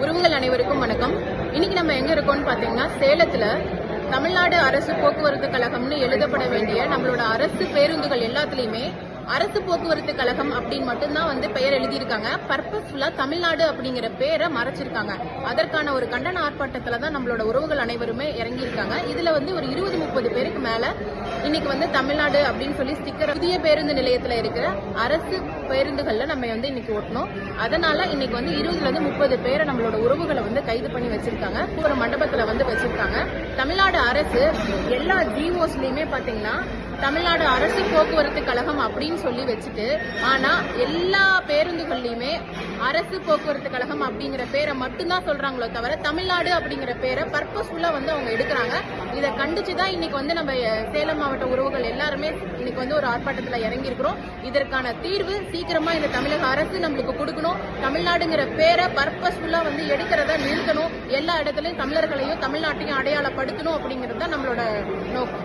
உறவுகள் அனைவருக்கும் வணக்கம். இன்னைக்கு நம்ம எங்க இருக்கோம்னு பாத்தீங்கன்னா சேலத்துல தமிழ்நாடு அரசு போக்குவரத்து கழகம்னு எழுதப்பட வேண்டிய நம்மளோட அரசு பேருந்துகள் எல்லாத்துலயுமே அரசு போக்குவரத்து கழகம் அப்படின்னு மட்டும்தான் வந்து பெயர் எழுதியிருக்காங்க. பர்பஸ்ஃபுல்லா தமிழ்நாடு அப்படிங்கிற பேரை மறைச்சிருக்காங்க. அதற்கான ஒரு கண்டன ஆர்ப்பாட்டத்துல தான் நம்மளோட உறவுகள் அனைவருமே இறங்கியிருக்காங்க. இதுல வந்து ஒரு இருபது முப்பது பேருக்கு மேல இன்னைக்கு வந்து தமிழ்நாடு அப்படின்னு சொல்லி ஸ்டிக்கர் புதிய பேருந்து நிலையத்துல இருக்கிற அரசு பேருந்துகள்ல நம்ம வந்து இன்னைக்கு ஓட்டணும். அதனால இன்னைக்கு வந்து இருபதுல இருந்து முப்பது பேரை நம்மளோட உறவுகளை வந்து கைது பண்ணி வச்சிருக்காங்க. ஒரு மண்டபத்துல வந்து வச்சிருக்காங்க. தமிழ்நாடு அரசு எல்லா ஜிஓஸ்லயுமே பாத்தீங்கன்னா தமிழ்நாடு அரசு போக்குவரத்து கழகம் அப்படின்னு சொல்லி வச்சுட்டு ஆனா எல்லா பேருந்துகள்லயுமே அரசு போக்குவரத்து கழகம் அப்படிங்கிற பேரை மட்டும்தான் சொல்றாங்களோ தவிர தமிழ்நாடு அப்படிங்கிற பேரை பர்பஸ்ஃபுல்லா வந்து அவங்க எடுக்கிறாங்க. இதை கண்டிச்சு தான் இன்னைக்கு வந்து நம்ம சேலம் மாவட்ட உறவுகள் எல்லாருமே இன்னைக்கு வந்து ஒரு ஆர்ப்பாட்டத்துல இறங்கியிருக்கிறோம். இதற்கான தீர்வு சீக்கிரமா இந்த தமிழக அரசு நம்மளுக்கு கொடுக்கணும். தமிழ்நாடுங்கிற பேரை பர்பஸ்ஃபுல்லா வந்து எடுக்கிறத நிறுத்தணும். எல்லா இடத்துலயும் தமிழர்களையும் தமிழ்நாட்டையும் அடையாளப்படுத்தணும் அப்படிங்கிறது தான் நம்மளோட நோக்கம்.